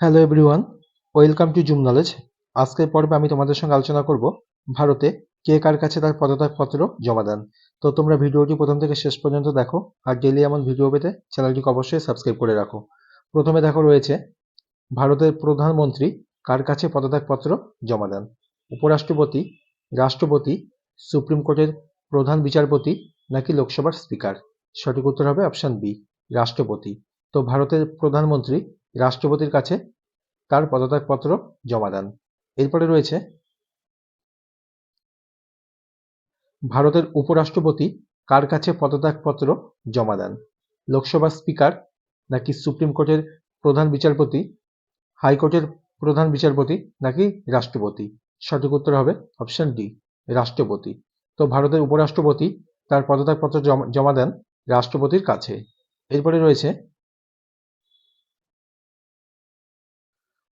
Hello everyone welcome to Zoom knowledge আজকের পর্বে আমি তোমাদের সঙ্গে আলোচনা করব ভারতে কে কার কাছে তার পদত্যাগপত্র জমা দেন। তো তোমরা ভিডিওটি প্রথম থেকে শেষ পর্যন্ত দেখো আর ডেলি এমন ভিডিও পেতে চ্যানেলটিকে অবশ্যই সাবস্ক্রাইব করে রাখো। প্রথমে দেখো রয়েছে ভারতের প্রধানমন্ত্রী কার কাছে পদত্যাগপত্র জমা দেন। উপরাষ্ট্রপতি, রাষ্ট্রপতি, সুপ্রিম কোর্টের প্রধান বিচারপতি নাকি লোকসভার স্পিকার সঠিক উত্তর হবে অপশন বি রাষ্ট্রপতি। তো ভারতের প্রধানমন্ত্রী রাষ্ট্রপতির কাছে তার পদত্যাগপত্র জমা দেন। এরপরে রয়েছে ভারতের উপরাষ্ট্রপতি কার কাছে পদত্যাগপত্র জমা দেন? লোকসভার স্পিকার নাকি সুপ্রিম কোর্টের প্রধান বিচারপতি, হাইকোর্টের প্রধান বিচারপতি নাকি রাষ্ট্রপতি? সঠিক উত্তর হবে অপশন ডি, রাষ্ট্রপতি। তো ভারতের উপরাষ্ট্রপতি তার পদত্যাগপত্র জমা দেন রাষ্ট্রপতির কাছে। এরপরে রয়েছে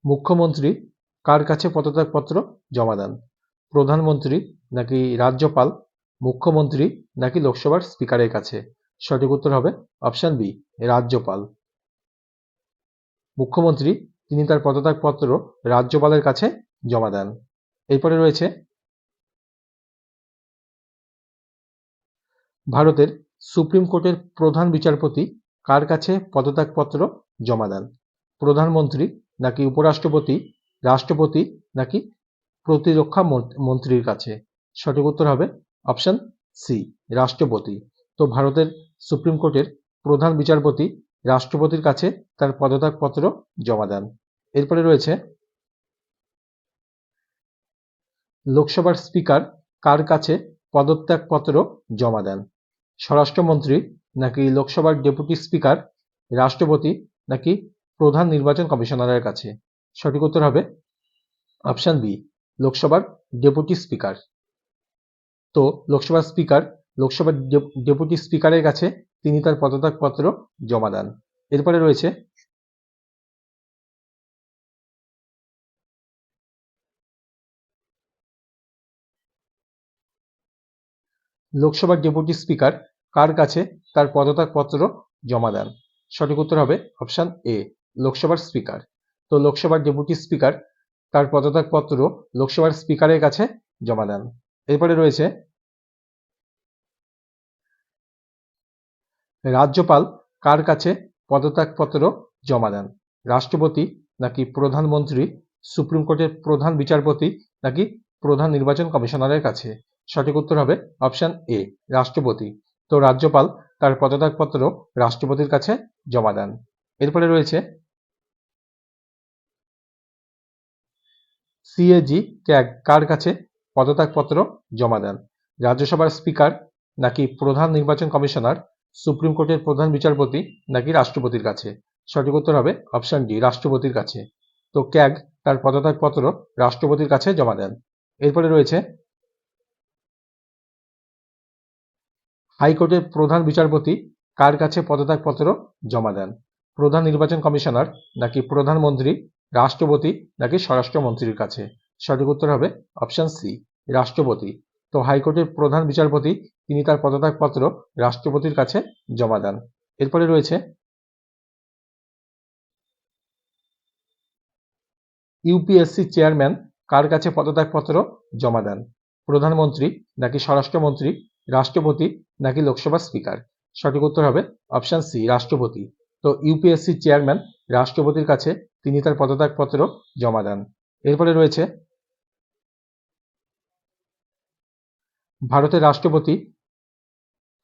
মুখ্যমন্ত্রী কার কাছে পদত্যাগপত্র জমা দেন? প্রধানমন্ত্রী নাকি রাজ্যপাল? মুখ্যমন্ত্রী নাকি লোকসভার স্পিকারের কাছে? সঠিক উত্তর হবে অপশন বি, রাজ্যপাল। মুখ্যমন্ত্রী তিনি তার পদত্যাগপত্র রাজ্যপালের কাছে জমা দেন। এরপরে রয়েছে ভারতের সুপ্রিম কোর্টের প্রধান বিচারপতি কার কাছে পদত্যাগপত্র জমা দেন? প্রধানমন্ত্রী নাকি উপরাষ্ট্রপতি, রাষ্ট্রপতি নাকি প্রতিরক্ষা মন- মন্ত্রীর কাছে? সঠিক উত্তর হবে অপশন সি রাষ্ট্রপতি। তো ভারতের সুপ্রিম কোর্টের প্রধান বিচারপতি রাষ্ট্রপতির কাছে তার পদত্যাগপত্র জমা দেন। এরপরে রয়েছে লোকসভার স্পিকার কার কাছে পদত্যাগপত্র জমা দেন? স্বরাষ্ট্রমন্ত্রী নাকি লোকসভার ডেপুটি স্পিকার, রাষ্ট্রপতি নাকি প্রধান নির্বাচন কমিশনারের কাছে। সঠিক উত্তর হবে অপশন বি, লোকসভার ডেপুটি স্পিকার। তো লোকসভার স্পিকার, লোকসভার ডেপুটি স্পিকারের কাছে তিনি তার পদত্যাগপত্র জমা দেন। এরপরে রয়েছে লোকসভার ডেপুটি স্পিকার, কার কাছে তার পদত্যাগপত্র জমা দেন? সঠিক উত্তর হবে অপশন এ লোকসভার স্পিকার। তো লোকসভার ডেপুটি স্পিকার, তার পদত্যাগপত্র লোকসভার স্পিকারের কাছে জমা দেন। এরপরে রয়েছে রাজ্যপাল কার কাছে পদত্যাগপত্র জমা দেন? রাষ্ট্রপতি নাকি প্রধানমন্ত্রী, সুপ্রিম কোর্টের প্রধান বিচারপতি নাকি প্রধান নির্বাচন কমিশনারের কাছে? সঠিক উত্তর হবে অপশন এ, রাষ্ট্রপতি। তো রাজ্যপাল তার পদত্যাগপত্র রাষ্ট্রপতির কাছে জমা দেন। এরপরে রয়েছে সিএজি ক্যাগ কার কাছে পদত্যাগপত্র জমা দেন? রাজ্যসভার স্পিকার নাকি প্রধান নির্বাচন কমিশনার? সুপ্রিম কোর্টের প্রধান বিচারপতি নাকি রাষ্ট্রপতির কাছে? সঠিক উত্তর হবে অপশন ডি, রাষ্ট্রপতির কাছে। তো ক্যাগ তার পদত্যাগপত্র রাষ্ট্রপতির কাছে জমা দেন। এরপরে রয়েছে হাইকোর্টের প্রধান বিচারপতি কার কাছে পদত্যাগপত্র জমা দেন? প্রধান নির্বাচন কমিশনার নাকি প্রধানমন্ত্রী রাষ্ট্রপতি নাকি স্বরাষ্ট্রমন্ত্রীর কাছে? সঠিক উত্তর হবে অপশন সি, রাষ্ট্রপতি। তো হাইকোর্টের প্রধান বিচারপতি, তিনি তার পদত্যাগপত্র রাষ্ট্রপতির কাছে জমা দেন। এরপরে রয়েছে ইউপিএসসি চেয়ারম্যান, কার কাছে পদত্যাগপত্র জমা দেন? প্রধানমন্ত্রী নাকি স্বরাষ্ট্রমন্ত্রী? রাষ্ট্রপতি নাকি লোকসভা স্পিকার? সঠিক উত্তর হবে অপশন সি, রাষ্ট্রপতি। তো ইউপিএসসি চেয়ারম্যান রাষ্ট্রপতির কাছে তিনি তার পদত্যাগপত্র জমা দেন। এরপরে রয়েছে ভারতের রাষ্ট্রপতি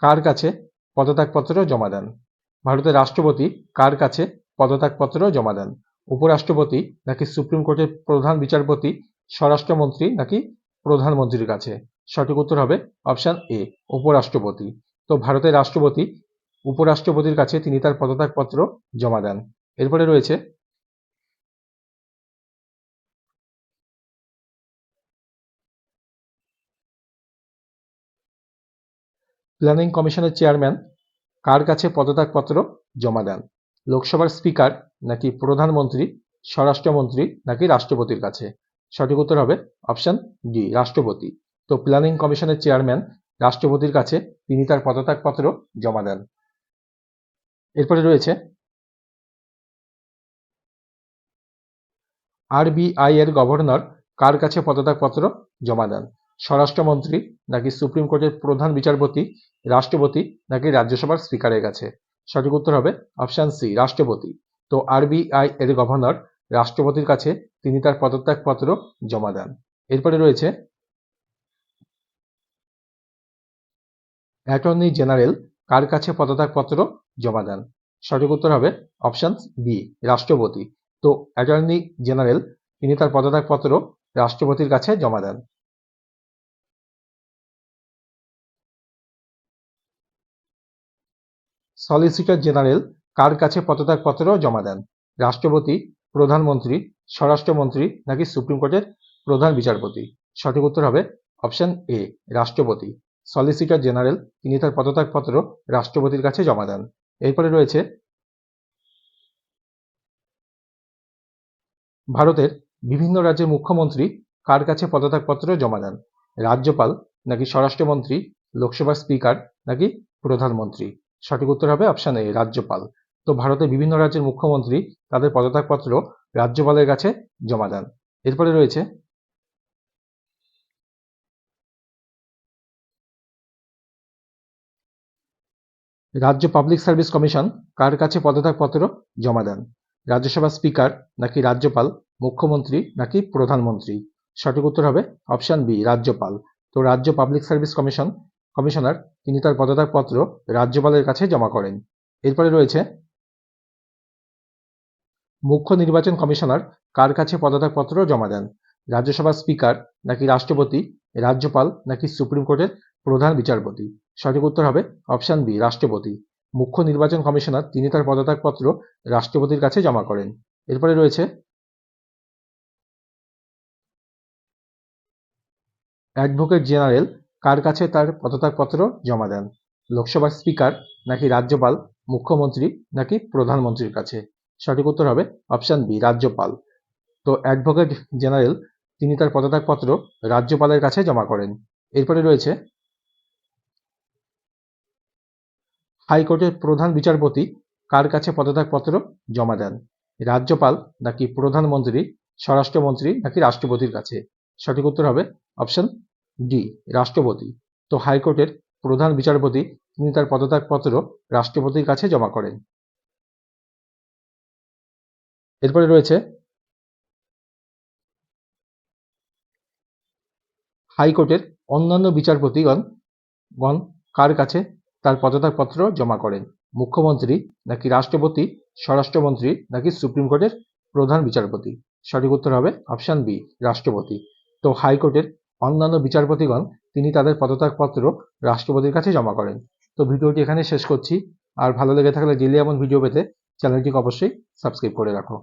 কার কাছে পদত্যাগপত্র জমা দেন? ভারতের রাষ্ট্রপতি কার কাছে পদত্যাগপত্র জমা দেন? উপরাষ্ট্রপতি নাকি সুপ্রিম কোর্টের প্রধান বিচারপতি, স্বরাষ্ট্রমন্ত্রী নাকি প্রধানমন্ত্রীর কাছে? সঠিক উত্তর হবে অপশন এ, উপরাষ্ট্রপতি। তো ভারতের রাষ্ট্রপতি উপরাষ্ট্রপতির কাছে তিনি তার পদত্যাগপত্র জমা দেন। এরপরে রয়েছে প্ল্যানিং কমিশনের চেয়ারম্যান কার কাছে পদত্যাগপত্র জমা দেন? লোকসভার স্পিকার নাকি প্রধানমন্ত্রী, স্বরাষ্ট্রমন্ত্রী নাকি রাষ্ট্রপতির কাছে? সঠিক উত্তর হবে অপশন ডি, রাষ্ট্রপতি। তো প্ল্যানিং কমিশনের চেয়ারম্যান রাষ্ট্রপতির কাছে তিনি তার পদত্যাগপত্র জমা দেন। এরপরে রয়েছে আরবিআই এর গভর্নর কার কাছে পদত্যাগপত্র জমা দেন? স্বরাষ্ট্রমন্ত্রী নাকি সুপ্রিম কোর্টের প্রধান বিচারপতি, রাষ্ট্রপতি নাকি রাজ্যসভার স্পিকারের কাছে? সঠিক উত্তর হবে অপশান সি, রাষ্ট্রপতি। তো আরবিআই এর গভর্নর রাষ্ট্রপতির কাছে তিনি তার পদত্যাগপত্র জমা দেন। এরপরে রয়েছে অ্যাটর্নি জেনারেল কার কাছে পদত্যাগপত্র? জমা দেন সঠিক উত্তর হবে অপশান বি, রাষ্ট্রপতি। তো অ্যাটর্নি জেনারেল, তিনি তার পদত্যাগপত্র রাষ্ট্রপতির কাছে জমা দেন সলিসিটর জেনারেল, কার কাছে পদত্যাগপত্র জমা দেন রাষ্ট্রপতি, প্রধানমন্ত্রী, স্বরাষ্ট্রমন্ত্রী নাকি সুপ্রিম কোর্টের প্রধান বিচারপতি? সঠিক উত্তর হবে অপশন এ, রাষ্ট্রপতি। সলিসিটর জেনারেল, তিনি তার পদত্যাগপত্র রাষ্ট্রপতির কাছে জমা দেন। এরপরে রয়েছে ভারতের বিভিন্ন রাজ্যের মুখ্যমন্ত্রী কার কাছে পদত্যাগপত্র জমা দেন? রাজ্যপাল নাকি স্বরাষ্ট্রমন্ত্রী, লোকসভার স্পিকার নাকি প্রধানমন্ত্রী? সঠিক উত্তর হবে অপশন এ, রাজ্যপাল। তো ভারতের বিভিন্ন রাজ্যের মুখ্যমন্ত্রী তাদের পদত্যাগপত্র রাজ্যপালের কাছে জমা দেন। এরপরে রয়েছে রাজ্য পাবলিক সার্ভিস কমিশন কার কাছে পদত্যাগপত্র জমা দেন? রাজ্যসভা স্পিকার নাকি রাজ্যপাল? মুখ্যমন্ত্রী নাকি প্রধানমন্ত্রী? সঠিক উত্তর হবে অপশন বি, রাজ্যপাল। তো রাজ্য পাবলিক সার্ভিস কমিশন কমিশনার তিনি তার পদত্যাগপত্র রাজ্যপালের কাছে জমা করেন। এরপরে রয়েছে মুখ্য নির্বাচন কমিশনার কার কাছে পদত্যাগপত্র জমা দেন? রাজ্যসভার স্পিকার নাকি রাষ্ট্রপতি? রাজ্যপাল নাকি সুপ্রিম কোর্টের প্রধান বিচারপতি? সঠিক উত্তর হবে অপশান বি, রাষ্ট্রপতি। মুখ্য নির্বাচন কমিশনার তিনি তার পদত্যাগপত্র রাষ্ট্রপতির কাছে জমা করেন। এরপরে রয়েছে অ্যাডভোকেট জেনারেল, কার কাছে তার পদত্যাগপত্র জমা দেন? লোকসভার স্পিকার নাকি রাজ্যপাল, মুখ্যমন্ত্রী নাকি প্রধানমন্ত্রীর কাছে? সঠিক উত্তর হবে অপশান বি, রাজ্যপাল। তো অ্যাডভোকেট জেনারেল তিনি তার পদত্যাগপত্র রাজ্যপালের কাছে জমা করেন। এরপরে রয়েছে হাইকোর্টের প্রধান বিচারপতি কার কাছে পদত্যাগপত্র জমা দেন? রাজ্যপাল নাকি প্রধানমন্ত্রী, স্বরাষ্ট্রমন্ত্রী নাকি রাষ্ট্রপতির কাছে? সঠিক উত্তর হবে অপশন ডি, রাষ্ট্রপতি। তো হাইকোর্টের প্রধান বিচারপতি তিনি তার পদত্যাগপত্র রাষ্ট্রপতির কাছে জমা করেন। এরপরে রয়েছে হাইকোর্টের অন্যান্য বিচারপতিগণ গণ কার কাছে তার পদত্যাগপত্র জমা করেন। মুখ্যমন্ত্রী নাকি রাষ্ট্রপতি, স্বরাষ্ট্রমন্ত্রী নাকি সুপ্রিম কোর্টের প্রধান বিচারপতি? সঠিক উত্তর হবে অপশান বি, রাষ্ট্রপতি। তো হাইকোর্টের অন্যান্য বিচারপতিগণ, তিনি তাদের পদত্যাগপত্র রাষ্ট্রপতির কাছে জমা করেন। তো ভিডিওটি এখানে শেষ করছি। আর ভালো লেগে থাকলে ডেলি এমন ভিডিও পেতে চ্যানেলটিকে অবশ্যই সাবস্ক্রাইব করে রাখো।